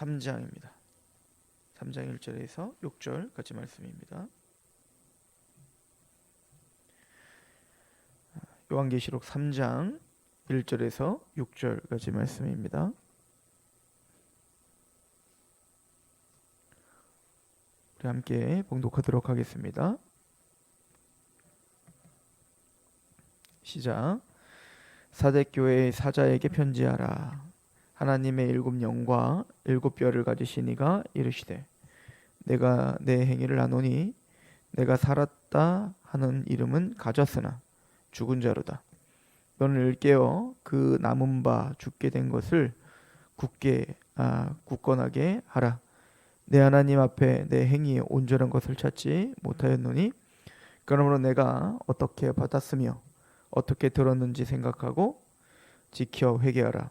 3장입니다. 3장 1절에서 6절까지 말씀입니다. 요한계시록 3장 1절에서 6절까지 말씀입니다. 우리 함께 봉독하도록 하겠습니다. 시작. 사대 교회의 사자에게 편지하라. 하나님의 일곱 영과 일곱 뼈를 가지신 이가 이르시되 내가 내 행위를 아노니 내가 살았다 하는 이름은 가졌으나 죽은 자로다. 너는 일깨어 그 남은 바 죽게 된 것을 굳게 아, 굳건하게 하라. 내 하나님 앞에 내 행위에 온전한 것을 찾지 못하였노니 그러므로 내가 어떻게 받았으며 어떻게 들었는지 생각하고 지켜 회개하라.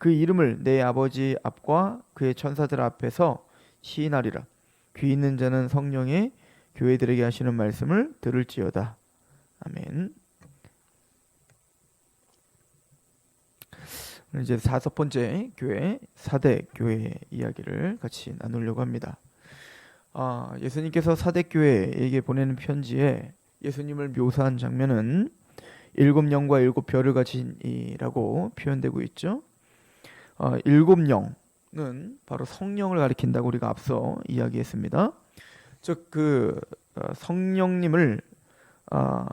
그 이름을 내 아버지 앞과 그의 천사들 앞에서 시인하리라. 귀 있는 자는 성령의 교회들에게 하시는 말씀을 들을지어다. 아멘. 이제 다섯 번째 교회 사대 교회 이야기를 같이 나누려고 합니다. 아, 예수님께서 사대 교회에게 보내는 편지에 예수님을 묘사한 장면은 일곱 영과 일곱 별을 가진이라고 표현되고 있죠. 어, 일곱 영은 바로 성령을 가리킨다고 우리가 앞서 이야기했습니다. 즉그 어, 성령님을 어,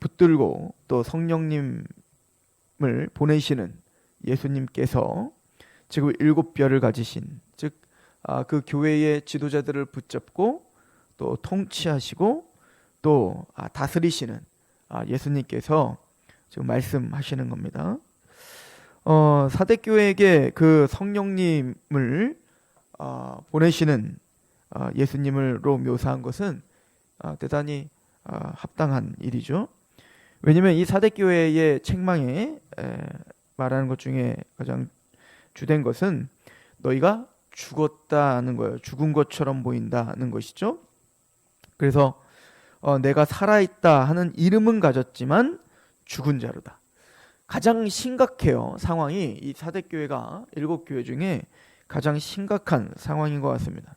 붙들고 또 성령님을 보내시는 예수님께서 지금 일곱 별을 가지신 즉그 아, 교회의 지도자들을 붙잡고 또 통치하시고 또 아, 다스리시는 아, 예수님께서 지금 말씀하시는 겁니다. 어, 사대교회에게 그 성령님을 어, 보내시는 어, 예수님을로 묘사한 것은 어, 대단히 어, 합당한 일이죠. 왜냐하면 이 사대교회의 책망에 에, 말하는 것 중에 가장 주된 것은 너희가 죽었다는 거예요. 죽은 것처럼 보인다는 것이죠. 그래서 어, 내가 살아있다 하는 이름은 가졌지만 죽은 자로다. 가장 심각해요. 상황이 이 사대 교회가 일곱 교회 중에 가장 심각한 상황인 것 같습니다.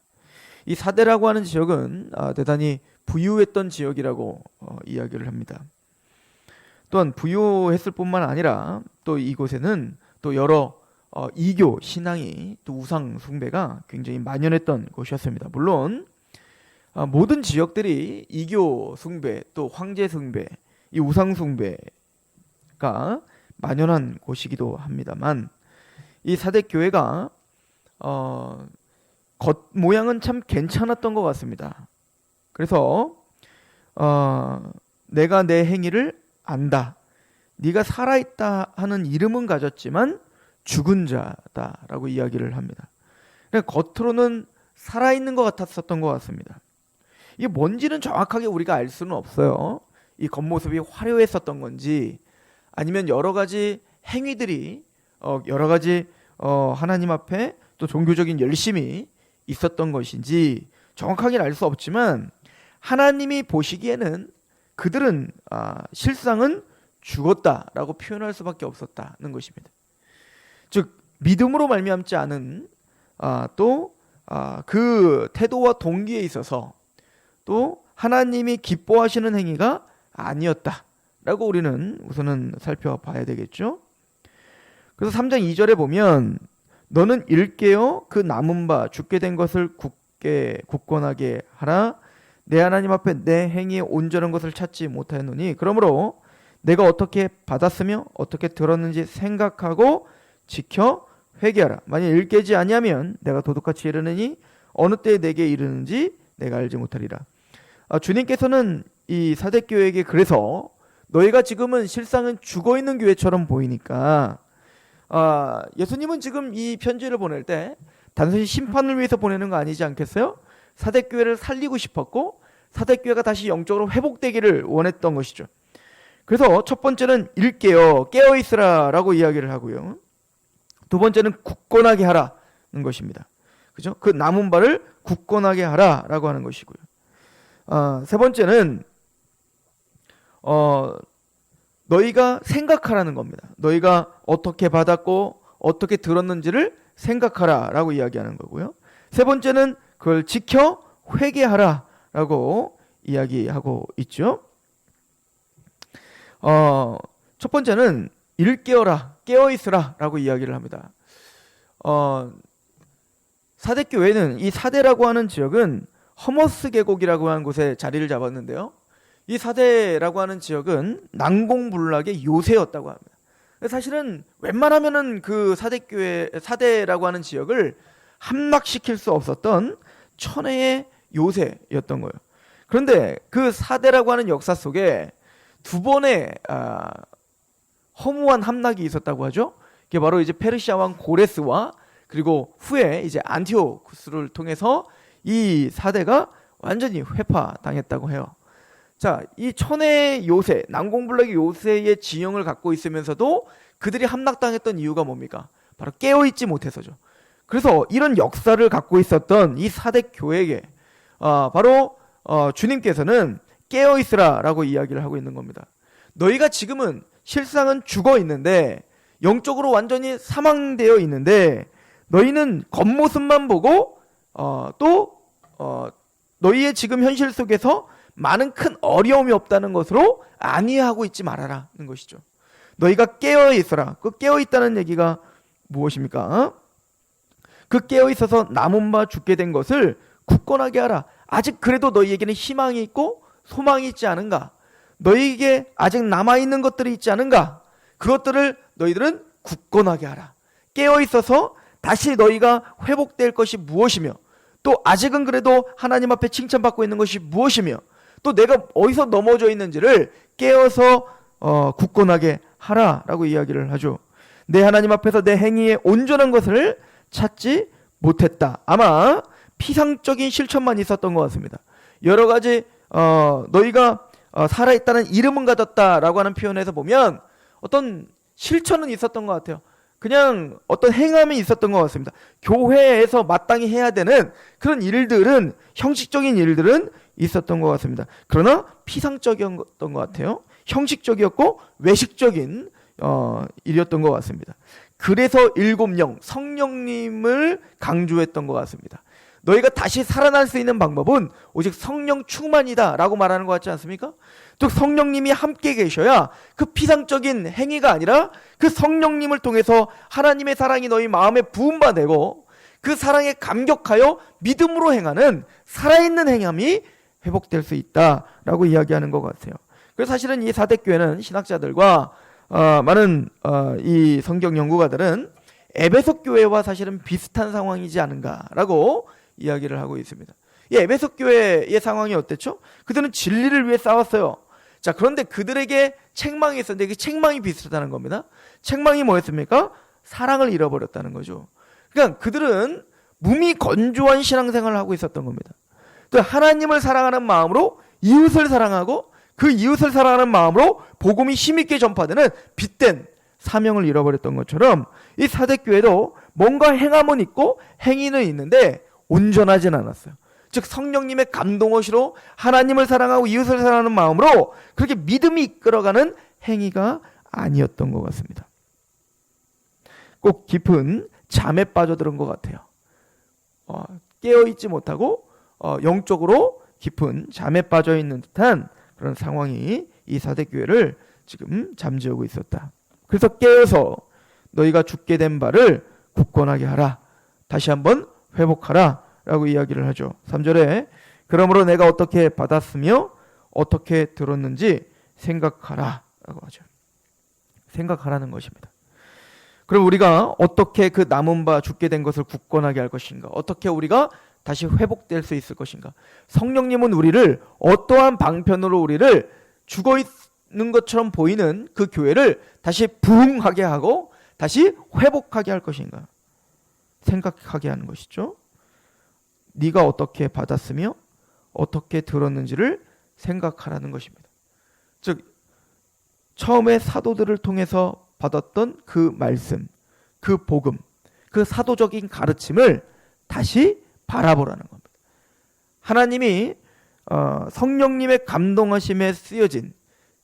이 사대라고 하는 지역은 아, 대단히 부유했던 지역이라고 어, 이야기를 합니다. 또한 부유했을 뿐만 아니라 또 이곳에는 또 여러 어, 이교 신앙이 또 우상 숭배가 굉장히 만연했던 곳이었습니다. 물론 아, 모든 지역들이 이교 숭배 또 황제 숭배 이 우상 숭배가 만연한 곳이기도 합니다만 이 사대 교회가 어, 겉 모양은 참 괜찮았던 것 같습니다. 그래서 어, 내가 내 행위를 안다. 네가 살아있다 하는 이름은 가졌지만 죽은 자다라고 이야기를 합니다. 그러니까 겉으로는 살아있는 것 같았었던 것 같습니다. 이게 뭔지는 정확하게 우리가 알 수는 없어요. 이 겉모습이 화려했었던 건지 아니면 여러 가지 행위들이 어, 여러 가지 어, 하나님 앞에 또 종교적인 열심이 있었던 것인지 정확하게는 알수 없지만 하나님이 보시기에는 그들은 아, 실상은 죽었다라고 표현할 수밖에 없었다는 것입니다. 즉 믿음으로 말미암지 않은 아, 또그 아, 그 태도와 동기에 있어서 또 하나님이 기뻐하시는 행위가 아니었다. 라고 우리는 우선은 살펴봐야 되겠죠. 그래서 3장 2절에 보면 너는 일깨어 그 남은 바 죽게 된 것을 굳게 굳건하게 하라. 내 하나님 앞에 내 행위에 온전한 것을 찾지 못하였노니 그러므로 내가 어떻게 받았으며 어떻게 들었는지 생각하고 지켜 회개하라. 만일 일깨지 아니하면 내가 도둑같이 이르느니 어느 때에 내게 이르는지 내가 알지 못하리라. 아, 주님께서는 이 사대교회에게 그래서 너희가 지금은 실상은 죽어 있는 교회처럼 보이니까 아, 예수님은 지금 이 편지를 보낼 때 단순히 심판을 위해서 보내는 거 아니지 않겠어요? 사대 교회를 살리고 싶었고 사대 교회가 다시 영적으로 회복되기를 원했던 것이죠. 그래서 첫 번째는 일깨어 깨어 있으라라고 이야기를 하고요. 두 번째는 굳건하게 하라는 것입니다. 그죠? 그 남은 바를 굳건하게 하라라고 하는 것이고요. 아, 세 번째는 어 너희가 생각하라는 겁니다. 너희가 어떻게 받았고 어떻게 들었는지를 생각하라라고 이야기하는 거고요. 세 번째는 그걸 지켜 회개하라라고 이야기하고 있죠. 어, 첫 번째는 일깨어라, 깨어 있으라라고 이야기를 합니다. 어, 사대교회는 이 사대라고 하는 지역은 허머스 계곡이라고 하는 곳에 자리를 잡았는데요. 이 사대라고 하는 지역은 난공불락의 요새였다고 합니다. 사실은 웬만하면은 그 사대교회 사대라고 하는 지역을 함락시킬 수 없었던 천혜의 요새였던 거예요. 그런데 그 사대라고 하는 역사 속에 두 번의 아, 허무한 함락이 있었다고 하죠. 이게 바로 이제 페르시아 왕 고레스와 그리고 후에 이제 안티오쿠스를 통해서 이 사대가 완전히 회파당했다고 해요. 자, 이 천의 요새, 난공불락의 요새의 지형을 갖고 있으면서도 그들이 함락당했던 이유가 뭡니까? 바로 깨어있지 못해서죠. 그래서 이런 역사를 갖고 있었던 이 사대 교회에게 어, 바로 어, 주님께서는 깨어 있으라라고 이야기를 하고 있는 겁니다. 너희가 지금은 실상은 죽어 있는데 영적으로 완전히 사망되어 있는데 너희는 겉모습만 보고 어, 또 어, 너희의 지금 현실 속에서 많은 큰 어려움이 없다는 것으로 아니하고 있지 말아라는 것이죠. 너희가 깨어 있어라. 그 깨어 있다는 얘기가 무엇입니까? 그 깨어 있어서 남은 바 죽게 된 것을 굳건하게 하라. 아직 그래도 너희에게는 희망이 있고 소망이 있지 않은가? 너희에게 아직 남아 있는 것들이 있지 않은가? 그것들을 너희들은 굳건하게 하라. 깨어 있어서 다시 너희가 회복될 것이 무엇이며 또 아직은 그래도 하나님 앞에 칭찬받고 있는 것이 무엇이며 또 내가 어디서 넘어져 있는지를 깨어서 어, 굳건하게 하라라고 이야기를 하죠. 내 하나님 앞에서 내 행위에 온전한 것을 찾지 못했다. 아마 피상적인 실천만 있었던 것 같습니다. 여러 가지 어, 너희가 어, 살아있다는 이름은 가졌다라고 하는 표현에서 보면 어떤 실천은 있었던 것 같아요. 그냥 어떤 행함이 있었던 것 같습니다. 교회에서 마땅히 해야 되는 그런 일들은 형식적인 일들은 있었던 것 같습니다. 그러나 피상적이었던 것 같아요. 형식적이었고 외식적인 어, 일이었던 것 같습니다. 그래서 일곱 영 성령님을 강조했던 것 같습니다. 너희가 다시 살아날 수 있는 방법은 오직 성령 충만이다라고 말하는 것 같지 않습니까? 또 성령님이 함께 계셔야 그 피상적인 행위가 아니라 그 성령님을 통해서 하나님의 사랑이 너희 마음에 부음받고 그 사랑에 감격하여 믿음으로 행하는 살아있는 행함이 회복될 수 있다라고 이야기하는 것 같아요. 그래서 사실은 이 사대 교회는 신학자들과 어, 많은 어, 이 성경 연구가들은 에베소 교회와 사실은 비슷한 상황이지 않은가라고 이야기를 하고 있습니다. 이 에베소 교회의 상황이 어땠죠? 그들은 진리를 위해 싸웠어요. 자, 그런데 그들에게 책망이 있었는데 그 책망이 비슷하다는 겁니다. 책망이 뭐였습니까? 사랑을 잃어버렸다는 거죠. 그러니까 그들은 몸이 건조한 신앙생활을 하고 있었던 겁니다. 그 하나님을 사랑하는 마음으로 이웃을 사랑하고 그 이웃을 사랑하는 마음으로 복음이 힘있게 전파되는 빛된 사명을 잃어버렸던 것처럼 이 사대교회도 뭔가 행함은 있고 행위는 있는데 온전하진 않았어요. 즉 성령님의 감동어시로 하나님을 사랑하고 이웃을 사랑하는 마음으로 그렇게 믿음이 이끌어가는 행위가 아니었던 것 같습니다. 꼭 깊은 잠에 빠져들은 것 같아요. 어, 깨어 있지 못하고 어, 영적으로 깊은 잠에 빠져 있는 듯한 그런 상황이 이 사대 교회를 지금 잠재우고 있었다. 그래서 깨어서 너희가 죽게 된 바를 굳건하게 하라. 다시 한번 회복하라. 라고 이야기를 하죠. 3절에 그러므로 내가 어떻게 받았으며 어떻게 들었는지 생각하라. 라고 하죠. 생각하라는 것입니다. 그럼 우리가 어떻게 그 남은 바 죽게 된 것을 굳건하게 할 것인가? 어떻게 우리가 다시 회복될 수 있을 것인가? 성령님은 우리를 어떠한 방편으로 우리를 죽어 있는 것처럼 보이는 그 교회를 다시 부흥하게 하고 다시 회복하게 할 것인가? 생각하게 하는 것이죠. 네가 어떻게 받았으며 어떻게 들었는지를 생각하라는 것입니다. 즉 처음에 사도들을 통해서 받았던 그 말씀, 그 복음, 그 사도적인 가르침을 다시 바라보라는 겁니다. 하나님이 어, 성령님의 감동하심에 쓰여진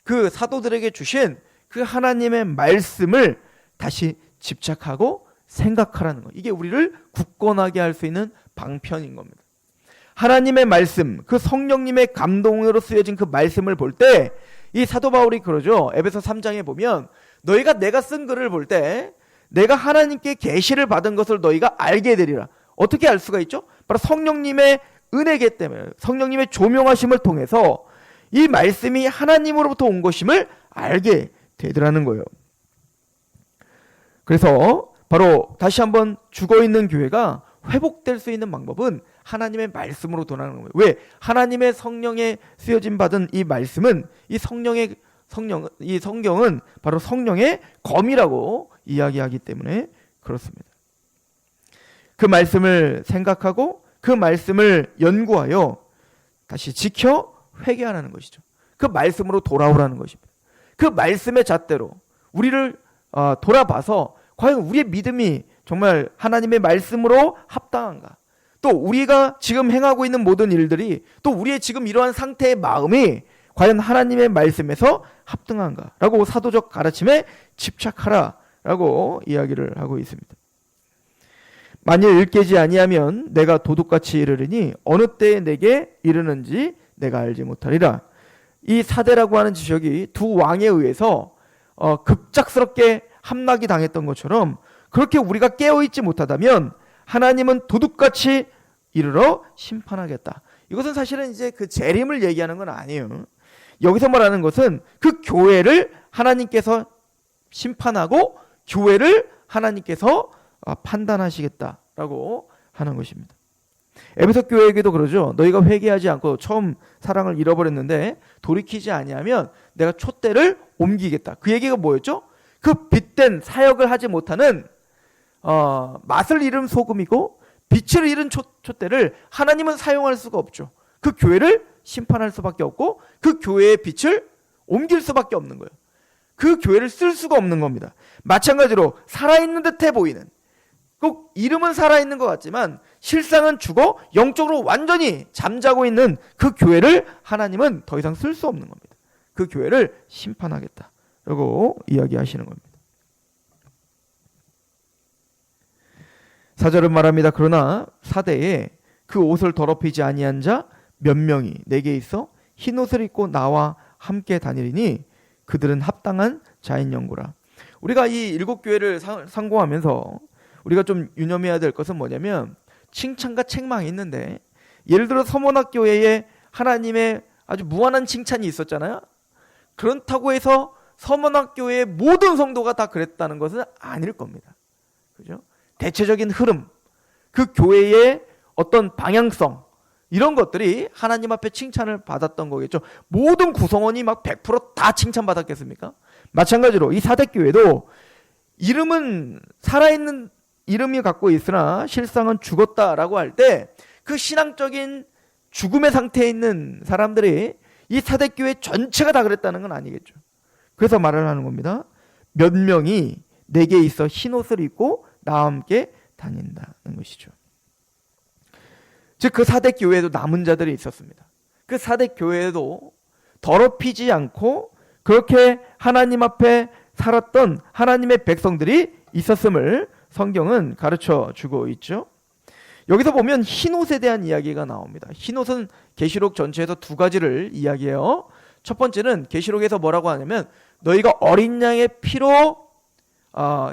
그 사도들에게 주신 그 하나님의 말씀을 다시 집착하고 생각하라는 것. 이게 우리를 굳건하게 할 수 있는 방편인 겁니다. 하나님의 말씀, 그 성령님의 감동으로 쓰여진 그 말씀을 볼 때 이 사도 바울이 그러죠. 에베소 3장에 보면 너희가 내가 쓴 글을 볼 때 내가 하나님께 계시를 받은 것을 너희가 알게 되리라. 어떻게 알 수가 있죠? 바로 성령님의 은혜기 때문에 성령님의 조명하심을 통해서 이 말씀이 하나님으로부터 온 것임을 알게 되더라는 거예요. 그래서 바로 다시 한번 죽어 있는 교회가 회복될 수 있는 방법은 하나님의 말씀으로 돌아가는 거예요. 왜? 하나님의 성령에 쓰여진 받은 이 말씀은 이 성령의 성령 이 성경은 바로 성령의 검이라고 이야기하기 때문에 그렇습니다. 그 말씀을 생각하고 그 말씀을 연구하여 다시 지켜 회개하라는 것이죠. 그 말씀으로 돌아오라는 것입니다. 그 말씀의 잣대로 우리를 어, 돌아봐서 과연 우리의 믿음이 정말 하나님의 말씀으로 합당한가? 또 우리가 지금 행하고 있는 모든 일들이 또 우리의 지금 이러한 상태의 마음이 과연 하나님의 말씀에서 합당한가 라고 사도적 가르침에 집착하라 라고 이야기를 하고 있습니다. 만일 일깨지 아니하면 내가 도둑같이 이르리니 어느 때에 내게 이르는지 내가 알지 못하리라. 이 사대라고 하는 지적이 두 왕에 의해서 어, 급작스럽게 함락이 당했던 것처럼 그렇게 우리가 깨어있지 못하다면 하나님은 도둑같이 이르러 심판하겠다. 이것은 사실은 이제 그 재림을 얘기하는 건 아니에요. 여기서 말하는 것은 그 교회를 하나님께서 심판하고 교회를 하나님께서 아, 판단하시겠다라고 하는 것입니다. 에베소 교회에게도 그러죠. 너희가 회개하지 않고 처음 사랑을 잃어버렸는데 돌이키지 아니하면 내가 촛대를 옮기겠다. 그 얘기가 뭐였죠? 그 빛된 사역을 하지 못하는 어, 맛을 잃은 소금이고 빛을 잃은 초, 촛대를 하나님은 사용할 수가 없죠. 그 교회를 심판할 수밖에 없고 그 교회의 빛을 옮길 수밖에 없는 거예요. 그 교회를 쓸 수가 없는 겁니다. 마찬가지로 살아있는 듯해 보이는 꼭 이름은 살아있는 것 같지만 실상은 죽어 영적으로 완전히 잠자고 있는 그 교회를 하나님은 더 이상 쓸 수 없는 겁니다. 그 교회를 심판하겠다 라고 이야기하시는 겁니다. 사절은 말합니다. 그러나 사대에 그 옷을 더럽히지 아니한 자 몇 명이 내게 있어 흰 옷을 입고 나와 함께 다니리니 그들은 합당한 자인 연고라. 우리가 이 일곱 교회를 상고하면서 우리가 좀 유념해야 될 것은 뭐냐면 칭찬과 책망이 있는데 예를 들어 서문학 교회에 하나님의 아주 무한한 칭찬이 있었잖아요. 그렇다고 해서 서문학 교회의 모든 성도가 다 그랬다는 것은 아닐 겁니다. 그죠? 대체적인 흐름, 그 교회의 어떤 방향성, 이런 것들이 하나님 앞에 칭찬을 받았던 거겠죠. 모든 구성원이 막 100%다 칭찬받았겠습니까? 마찬가지로 이 사대교회도 이름은 살아있는 이름이 갖고 있으나 실상은 죽었다라고 할 때 그 신앙적인 죽음의 상태에 있는 사람들이 이 사대교회 전체가 다 그랬다는 건 아니겠죠. 그래서 말을 하는 겁니다. 몇 명이 내게 있어 흰 옷을 입고 나와 함께 다닌다는 것이죠. 즉 그 사대 교회에도 남은 자들이 있었습니다. 그 사대 교회에도 더럽히지 않고 그렇게 하나님 앞에 살았던 하나님의 백성들이 있었음을 성경은 가르쳐 주고 있죠. 여기서 보면 흰옷에 대한 이야기가 나옵니다. 흰옷은 계시록 전체에서 두 가지를 이야기해요. 첫 번째는 계시록에서 뭐라고 하냐면 너희가 어린 양의 피로 어,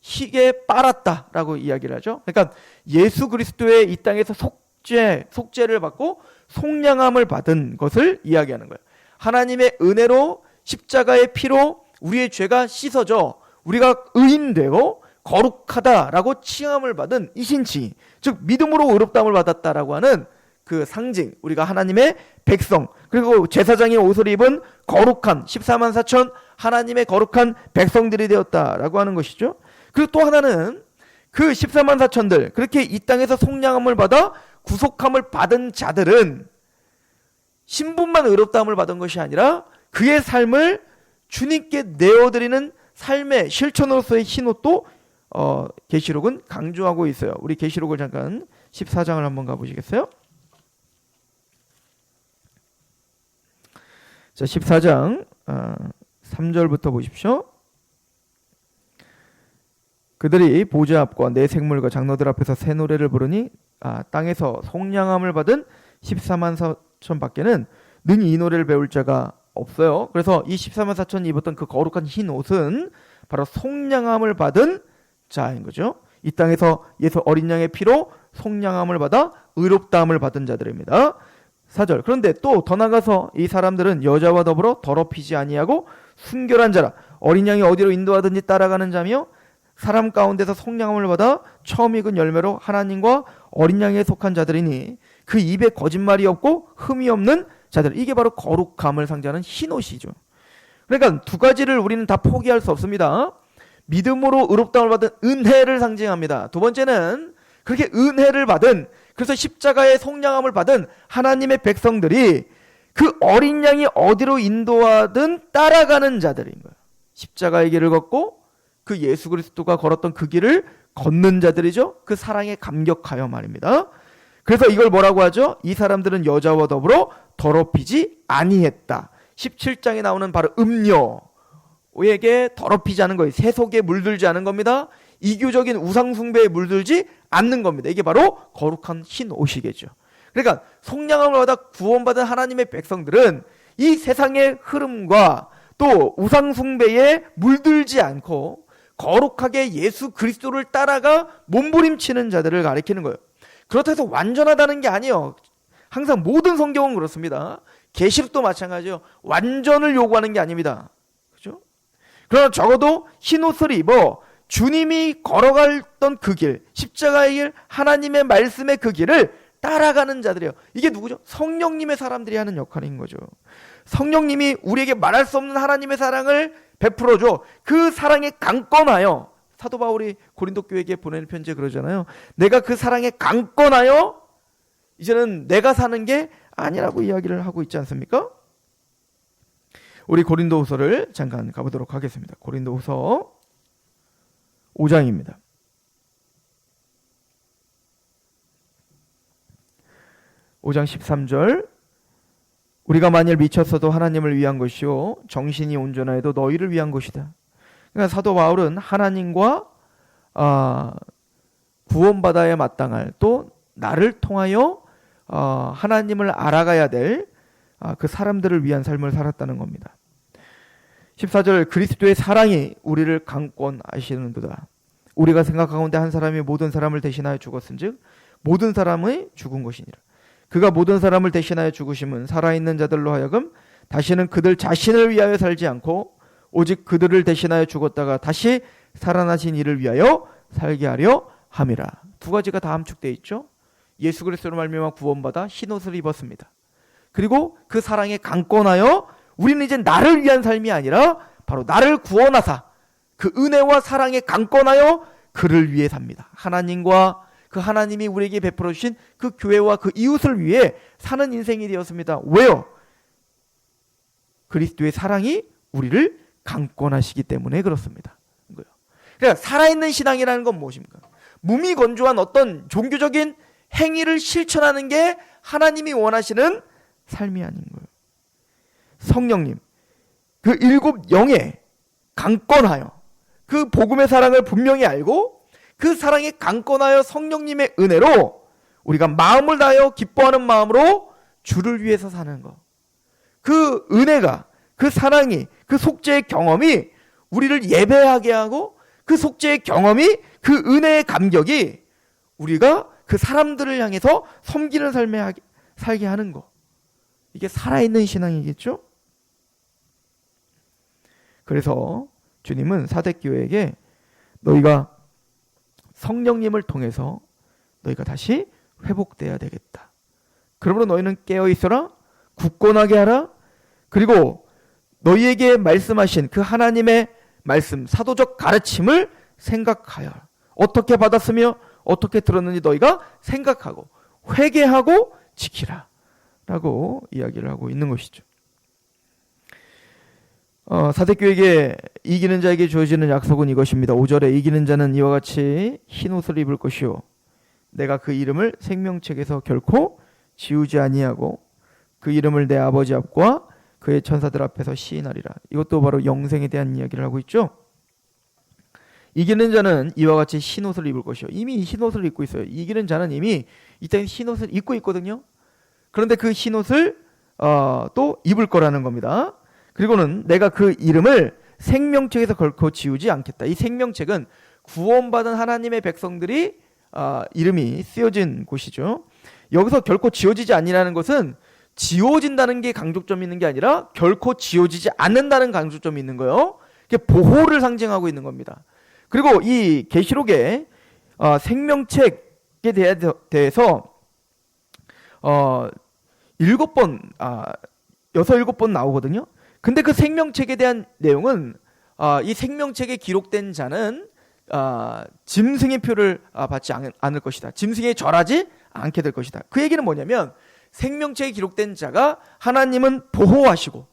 희게 빨았다라고 이야기를 하죠. 그러니까 예수 그리스도의 이 땅에서 속죄, 속죄를 받고 속량함을 받은 것을 이야기하는 거예요. 하나님의 은혜로 십자가의 피로 우리의 죄가 씻어져 우리가 의인되고 거룩하다라고 칭함을 받은 이신치, 즉 믿음으로 의롭다함을 받았다라고 하는 그 상징, 우리가 하나님의 백성, 그리고 제사장의 옷을 입은 거룩한 14만 4천 하나님의 거룩한 백성들이 되었다라고 하는 것이죠. 그리고 또 하나는 그 14만 4천들 그렇게 이 땅에서 속량함을 받아 구속함을 받은 자들은 신분만 의롭다함을 받은 것이 아니라 그의 삶을 주님께 내어드리는 삶의 실천으로서의 흰옷도 어, 계시록은 강조하고 있어요. 우리 계시록을 잠깐 14장을 한번 가보시겠어요? 자, 14장 어, 3절부터 보십시오. 그들이 보좌 앞과 내 생물과 장로들 앞에서 새 노래를 부르니 아, 땅에서 속량함을 받은 14만 4천 밖에는 능히 이 노래를 배울 자가 없어요. 그래서 이 14만 4천이 입었던 그 거룩한 흰 옷은 바로 속량함을 받은 자인 거죠. 이 땅에서 예수 어린 양의 피로 속량함을 받아 의롭다함을 받은 자들입니다. 4절. 그런데 또 더 나가서 이 사람들은 여자와 더불어 더럽히지 아니하고 순결한 자라 어린 양이 어디로 인도하든지 따라가는 자며 사람 가운데서 속량함을 받아 처음 익은 열매로 하나님과 어린 양에 속한 자들이니 그 입에 거짓말이 없고 흠이 없는 자들 이게 바로 거룩함을 상징하는 흰옷이죠. 그러니까 두 가지를 우리는 다 포기할 수 없습니다. 믿음으로 의롭다움을 받은 은혜를 상징합니다. 두 번째는 그렇게 은혜를 받은 그래서 십자가의 속량함을 받은 하나님의 백성들이 그 어린 양이 어디로 인도하든 따라가는 자들인 거예요. 십자가의 길을 걷고 그 예수 그리스도가 걸었던 그 길을 걷는 자들이죠. 그 사랑에 감격하여 말입니다. 그래서 이걸 뭐라고 하죠? 이 사람들은 여자와 더불어 더럽히지 아니했다. 17장에 나오는 바로 음녀 에게 더럽히지 않은 거예요. 세속에 물들지 않은 겁니다. 이교적인 우상숭배에 물들지 않는 겁니다. 이게 바로 거룩한 흰 옷이겠죠. 그러니까 속량함을 받아 구원받은 하나님의 백성들은 이 세상의 흐름과 또 우상숭배에 물들지 않고 거룩하게 예수 그리스도를 따라가 몸부림치는 자들을 가리키는 거예요. 그렇다고 해서 완전하다는 게 아니에요. 항상 모든 성경은 그렇습니다. 계시록도 마찬가지요. 완전을 요구하는 게 아닙니다. 그러나 적어도 흰 옷을 입어 주님이 걸어갔던 그 길, 십자가의 길, 하나님의 말씀의 그 길을 따라가는 자들이에요. 이게 누구죠? 성령님의 사람들이 하는 역할인 거죠. 성령님이 우리에게 말할 수 없는 하나님의 사랑을 베풀어줘. 그 사랑에 강권하여 사도 바울이 고린도 교회에게 보내는 편지에 그러잖아요. 내가 그 사랑에 강권하여 이제는 내가 사는 게 아니라고 이야기를 하고 있지 않습니까? 우리 고린도후서를 잠깐 가보도록 하겠습니다. 고린도후서 5장입니다. 5장 13절 우리가 만일 미쳤어도 하나님을 위한 것이요 정신이 온전하여도 너희를 위한 것이다. 그러니까 사도 바울은 하나님과 아, 구원받아야 마땅할 또 나를 통하여 어, 하나님을 알아가야 될 그 아, 사람들을 위한 삶을 살았다는 겁니다. 14절 그리스도의 사랑이 우리를 강권하시는도다. 우리가 생각하건대 한 사람이 모든 사람을 대신하여 죽었은즉 모든 사람의 죽은 것이니라. 그가 모든 사람을 대신하여 죽으심은 살아있는 자들로 하여금 다시는 그들 자신을 위하여 살지 않고 오직 그들을 대신하여 죽었다가 다시 살아나신 이를 위하여 살게 하려 함이라. 두 가지가 다 함축되어 있죠. 예수 그리스도로 말미암아 구원받아 흰옷을 입었습니다. 그리고 그 사랑에 강권하여 우리는 이제 나를 위한 삶이 아니라 바로 나를 구원하사 그 은혜와 사랑에 강권하여 그를 위해 삽니다. 하나님과 그 하나님이 우리에게 베풀어 주신 그 교회와 그 이웃을 위해 사는 인생이 되었습니다. 왜요? 그리스도의 사랑이 우리를 강권하시기 때문에 그렇습니다. 그러니까 살아있는 신앙이라는 건 무엇입니까? 무미건조한 어떤 종교적인 행위를 실천하는 게 하나님이 원하시는 삶이 아닌 거예요. 성령님, 그 일곱 영에 강권하여 그 복음의 사랑을 분명히 알고 그 사랑에 강권하여 성령님의 은혜로 우리가 마음을 다하여 기뻐하는 마음으로 주를 위해서 사는 것. 그 은혜가, 그 사랑이, 그 속죄의 경험이 우리를 예배하게 하고 그 속죄의 경험이 그 은혜의 감격이 우리가 그 사람들을 향해서 섬기는 삶에 살게 하는 것. 이게 살아있는 신앙이겠죠? 그래서 주님은 사대교회에게 너희가 성령님을 통해서 너희가 다시 회복돼야 되겠다. 그러므로 너희는 깨어 있어라, 굳건하게 하라. 그리고 너희에게 말씀하신 그 하나님의 말씀, 사도적 가르침을 생각하여 어떻게 받았으며 어떻게 들었는지 너희가 생각하고 회개하고 지키라. 라고 이야기를 하고 있는 것이죠. 어, 사대교에게 이기는 자에게 주어지는 약속은 이것입니다. 5절에 이기는 자는 이와 같이 흰 옷을 입을 것이요. 내가 그 이름을 생명책에서 결코 지우지 아니하고 그 이름을 내 아버지 앞과 그의 천사들 앞에서 시인하리라. 이것도 바로 영생에 대한 이야기를 하고 있죠. 이기는 자는 이와 같이 흰 옷을 입을 것이요. 이미 흰 옷을 입고 있어요. 이기는 자는 이미 이 땅에 흰 옷을 입고 있거든요. 그런데 그 흰 옷을 어, 또 입을 거라는 겁니다. 그리고는 내가 그 이름을 생명책에서 걸고 지우지 않겠다. 이 생명책은 구원받은 하나님의 백성들이 어, 이름이 쓰여진 곳이죠. 여기서 결코 지워지지 아니라는 것은 지워진다는 게 강조점이 있는 게 아니라 결코 지워지지 않는다는 강조점이 있는 거예요. 이게 보호를 상징하고 있는 겁니다. 그리고 이 계시록에 어, 생명책에 대해서 어, 일곱 번, 아, 여섯 일곱 번 나오거든요. 근데 그 생명책에 대한 내용은 아, 이 생명책에 기록된 자는 아, 짐승의 표를 아, 받지 않, 않을 것이다. 짐승에 절하지 않게 될 것이다. 그 얘기는 뭐냐면 생명책에 기록된 자가 하나님은 보호하시고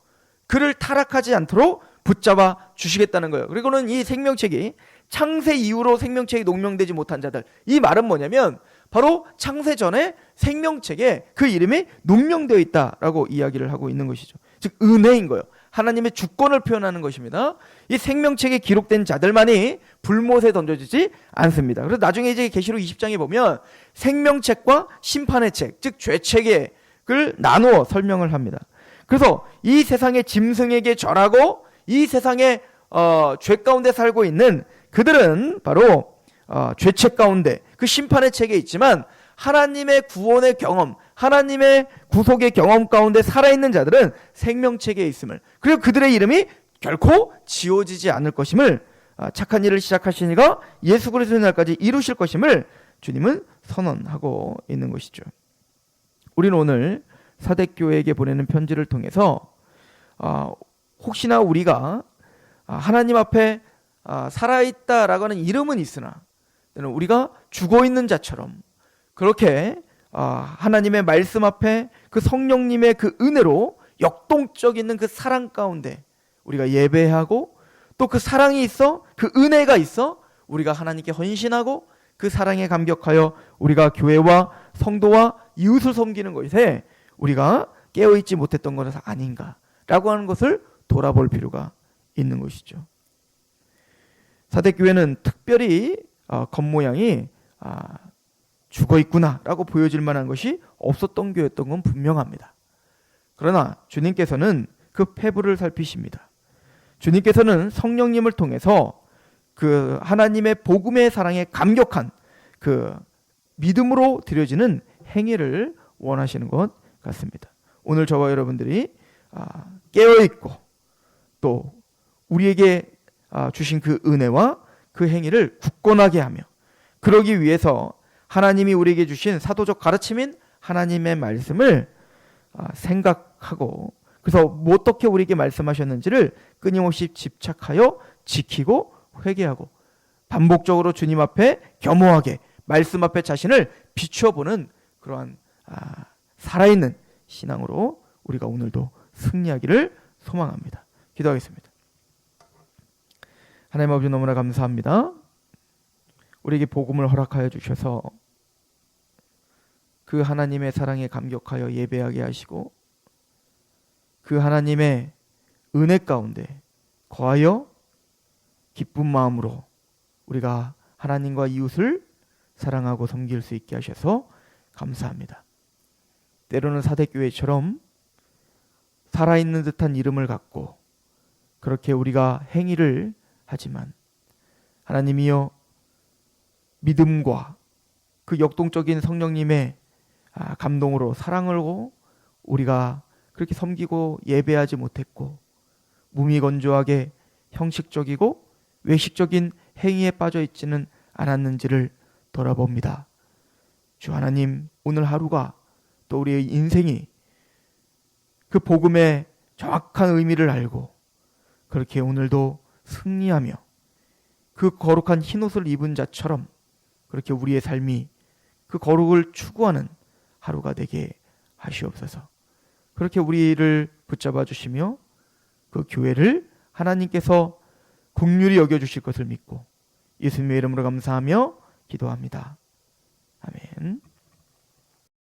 그를 타락하지 않도록 붙잡아 주시겠다는 거예요. 그리고는 이 생명책이 창세 이후로 생명책이 농명되지 못한 자들. 이 말은 뭐냐면 바로 창세 전에 생명책에 그 이름이 농명되어 있다라고 이야기를 하고 있는 것이죠. 즉 은혜인 거예요. 하나님의 주권을 표현하는 것입니다. 이 생명책에 기록된 자들만이 불못에 던져지지 않습니다. 그래서 나중에 이제 계시록 20장에 보면 생명책과 심판의 책, 즉 죄책을 나누어 설명을 합니다. 그래서 이 세상의 짐승에게 절하고 이 세상의 어, 죄 가운데 살고 있는 그들은 바로 어, 죄책 가운데 그 심판의 책에 있지만 하나님의 구원의 경험, 하나님의 구속의 경험 가운데 살아있는 자들은 생명책에 있음을 그리고 그들의 이름이 결코 지워지지 않을 것임을 아, 착한 일을 시작하신 이가 예수 그리스도의 날까지 이루실 것임을 주님은 선언하고 있는 것이죠. 우리는 오늘 사대교회에게 보내는 편지를 통해서 아, 혹시나 우리가 아, 하나님 앞에 살아있다라고 하는 이름은 있으나 우리가 죽어 있는 자처럼 그렇게 하나님의 말씀 앞에 그 성령님의 그 은혜로 역동적 있는 그 사랑 가운데 우리가 예배하고 또 그 사랑이 있어 그 은혜가 있어 우리가 하나님께 헌신하고 그 사랑에 감격하여 우리가 교회와 성도와 이웃을 섬기는 것에 우리가 깨어있지 못했던 것은 아닌가라고 하는 것을 돌아볼 필요가 있는 것이죠. 사대교회는 특별히 어, 겉모양이 아, 죽어 있구나라고 보여질 만한 것이 없었던 교회였던 건 분명합니다. 그러나 주님께서는 그 폐부를 살피십니다. 주님께서는 성령님을 통해서 그 하나님의 복음의 사랑에 감격한 그 믿음으로 드려지는 행위를 원하시는 것 같습니다. 오늘 저와 여러분들이 아, 깨어 있고 또 우리에게 아, 주신 그 은혜와 그 행위를 굳건하게 하며 그러기 위해서 하나님이 우리에게 주신 사도적 가르침인 하나님의 말씀을 아, 생각하고 그래서 뭐 어떻게 우리에게 말씀하셨는지를 끊임없이 집착하여 지키고 회개하고 반복적으로 주님 앞에 겸허하게 말씀 앞에 자신을 비춰보는 그러한 아, 살아있는 신앙으로 우리가 오늘도 승리하기를 소망합니다. 기도하겠습니다. 하나님 아버지 너무나 감사합니다. 우리에게 복음을 허락하여 주셔서 그 하나님의 사랑에 감격하여 예배하게 하시고 그 하나님의 은혜 가운데 거하여 기쁜 마음으로 우리가 하나님과 이웃을 사랑하고 섬길 수 있게 하셔서 감사합니다. 때로는 사대교회처럼 살아있는 듯한 이름을 갖고 그렇게 우리가 행위를 하지만 하나님이여 믿음과 그 역동적인 성령님의 아, 감동으로 사랑을 우리가 그렇게 섬기고 예배하지 못했고 무미건조하게 형식적이고 외식적인 행위에 빠져 있지는 않았는지를 돌아봅니다. 주 하나님 오늘 하루가 또 우리의 인생이 그 복음의 정확한 의미를 알고 그렇게 오늘도 승리하며 그 거룩한 흰옷을 입은 자처럼 그렇게 우리의 삶이 그 거룩을 추구하는 하루가 되게 하시옵소서. 그렇게 우리를 붙잡아 주시며 그 교회를 하나님께서 국률이 여겨 주실 것을 믿고 예수님의 이름으로 감사하며 기도합니다. 아멘.